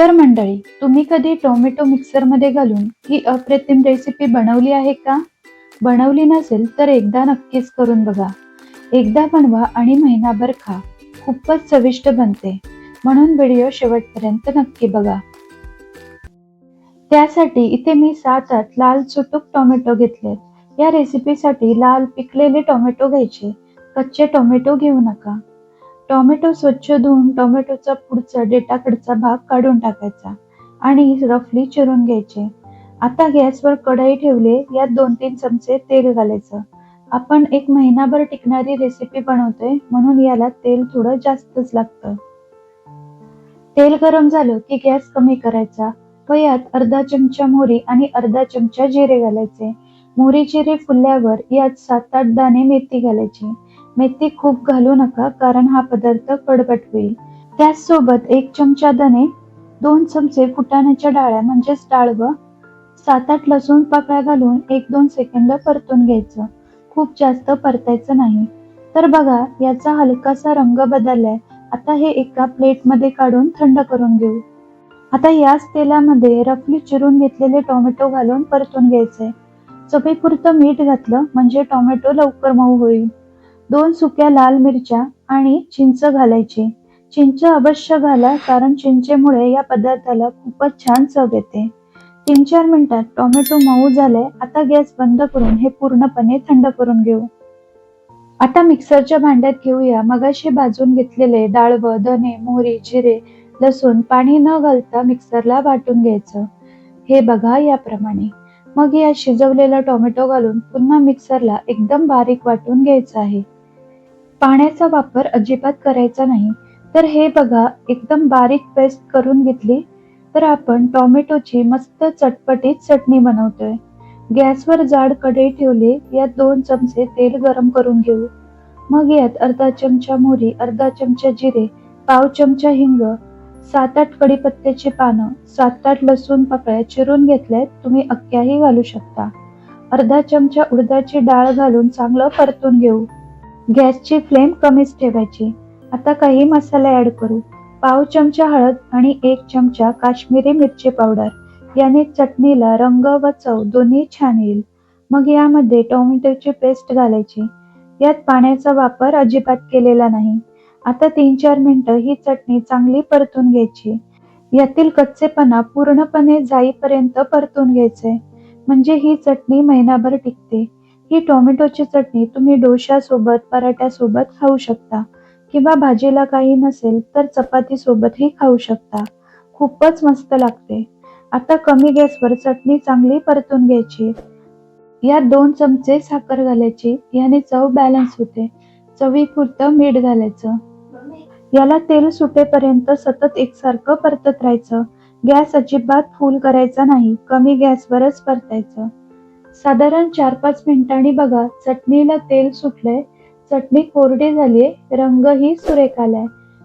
तर मंडळी तुम्ही कधी टोमॅटो मिक्सरमध्ये घालून ही अप्रतिम रेसिपी बनवली आहे का? बनवली नसेल तर एकदा नक्कीच करून बघा. एकदा बनवा आणि महिनाभर खा. खूपच चविष्ट बनते. म्हणून व्हिडिओ शेवटपर्यंत नक्की बघा. त्यासाठी इथे मी सात आठ लाल चुटूक टोमॅटो घेतलेत. या रेसिपीसाठी लाल पिकलेले टोमॅटो घ्यायचे. कच्चे टोमॅटो घेऊ नका. टोमॅटो स्वच्छ धुवून टोमॅटोचा पुढचा डेटाकडचा भाग काढून टाकायचा आणि रफली चिरून घ्यायचे. आता गॅसवर कढई ठेवले यात दोन तीन चमचे तेल घालायचं. आपण एक महिनाभर टिकणारी रेसिपी बनवतोय म्हणून याला तेल थोडं जास्तच लागतं. तेल गरम झालं की गॅस कमी करायचा. व यात अर्धा चमचा मोहरी आणि अर्धा चमचा जिरे घालायचे. मोहरी जिरे फुलल्यावर यात सात आठ दाणे मेथी घालायची. मेथी खूप घालू नका कारण हा पदार्थ कडबट होईल. त्याचसोबत एक चमचा धने दोन चमचे फुटाण्याच्या डाळ्या म्हणजेच डाळव सात आठ लसूण पाकळ्या घालून एक दोन सेकंद परतून घ्यायचं. खूप जास्त परतायचं नाही. तर बघा याचा हलकासा रंग बदललाय. आता हे एका प्लेटमध्ये काढून थंड करून घेऊ. आता याच तेलामध्ये रफली चिरून घेतलेले टोमॅटो घालून परतून घ्यायचे चवीपुरतं मीठ घातलं म्हणजे टोमॅटो लवकर मऊ होईल. दोन सुक्या लाल मिरच्या आणि चिंच घालायची. चिंच अवश्य घाला कारण चिंचेमुळे या पदार्थाला खूपच छान चव येते. तीन चार मिनिटात टोमॅटो मऊ झाले. आता गॅस बंद करून हे पूर्णपणे थंड करून घेऊ. आता मिक्सरच्या भांड्यात घेऊया. मगाशी भाजून घेतलेले डाळव धने मोहरी जिरे लसूण पाणी न घालता मिक्सरला वाटून घ्यायचं. हे बघा याप्रमाणे. मग या शिजवलेला टोमॅटो घालून पुन्हा मिक्सरला एकदम बारीक वाटून घ्यायचं आहे. पाण्याचा वापर अजिबात करायचा नाही. तर हे बघा एकदम बारीक पेस्ट करून घेतली तर आपण टोमॅटोची मस्त चटपटीत चटणी बनवतोय. गॅसवर जाड कढई ठेवली यात दोन चमचे तेल गरम करून घेऊ. मग यात अर्धा चमचा मोहरी अर्धा चमचा जिरे पाव चमचा हिंग सात आठ कडीपत्त्याची पानं सात आठ लसूण पकळ्या चिरून घेतल्यात तुम्ही अख्ख्याही घालू शकता. अर्धा चमचा उडदाची डाळ घालून चांगलं परतून घेऊ. गॅसची फ्लेम कमीच ठेवायची. आता काही मसाले ऍड करू. पाव चमचा हळद आणि एक चमचा काश्मीरी मिरची पावडर. याने चटणीला रंग व चव दोन्ही छान येईल. मग यामध्ये टोमॅटोची पेस्ट घालायची. यात पाण्याचा वापर अजिबात केलेला नाही. आता तीन चार मिनिटं ही चटणी चांगली परतून घ्यायची. यातील कच्चेपणा पूर्णपणे जाईपर्यंत परतून घ्यायचे. म्हणजे ही चटणी महिनाभर टिकते. ही टोमॅटोची चटणी तुम्ही डोश्यासोबत पराठ्यासोबत खाऊ शकता. किंवा भाजीला काही नसेल तर चपाती सोबतही खाऊ शकता. खूपच मस्त लागते. आता कमी गॅसवर चटणी चांगली परतून घ्यायची. यात दोन चमचे साखर घालायची. याने चव बॅलन्स होते. चवीपुरतं मीठ घालायचं. याला तेल सुटेपर्यंत सतत एकसारखं परतत राहायचं. गॅस अजिबात फुल करायचा नाही. कमी गॅसवरच परतायचं. साधारण चार पाच मिनिटांनी बघा चटणीला तेल सुटलंय. चटणी कोरडी झालीये रंगही सुरेख आलाय.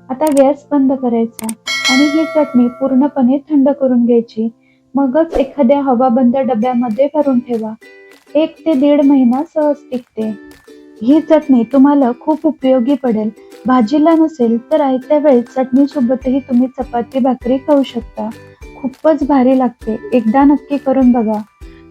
आता गॅस बंद करायचा आणि ही चटणी पूर्णपणे थंड करून घ्यायची. मगच एखाद्या हवाबंद डब्यामध्ये भरून ठेवा. एक ते दीड महिना सहज टिकते. ही चटणी तुम्हाला खूप उपयोगी पडेल. भाजीला नसेल तर आयत्या वेळी चटणी सोबतही तुम्ही चपाती भाकरी खाऊ शकता. खूपच भारी लागते. एकदा नक्की करून बघा.